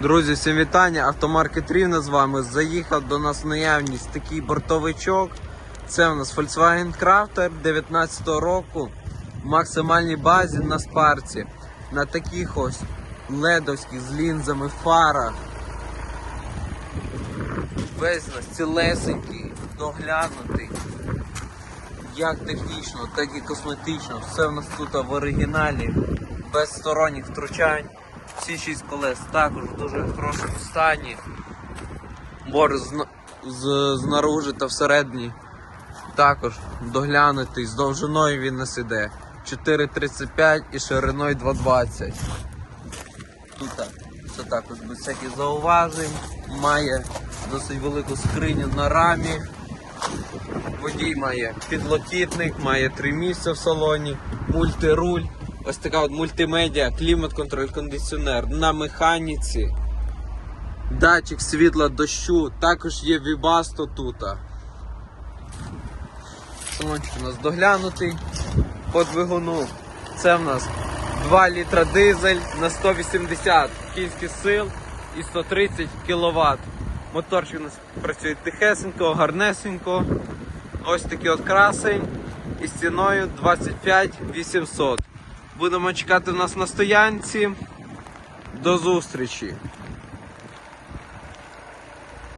Друзі, всім вітання. Автомаркет Рівне з вами. Заїхав до нас в наявність такий бортовичок. Це у нас Volkswagen Crafter 19 року в максимальній базі на спарці. На таких ось ледовських з лінзами фарах. Весь нас цілесенький, доглянутий. Як технічно, так і косметично. Все в нас тут в оригіналі, без сторонніх втручань. Всі шість колес також в дуже хорошому стані. Бор знаружи та всередині також доглянутий, з довжиною він нас іде. 4,35 і шириною 2,20. Тут все також без всяких зауважень. Має досить велику скриню на рамі. Водій має підлокітник, має три місця в салоні, мультируль, ось така от мультимедіа, клімат-контроль, кондиціонер на механіці, датчик світла дощу, також є Вібасто тут. Салончик у нас доглянутий по двигуну. Це в нас 2 літра дизель на 180 кінських сил і 130 кВт. Моторчик у нас працює тихесенько, гарнесенько. Ось такий от красень із ціною 25 800. Будемо чекати в нас на стоянці. До зустрічі!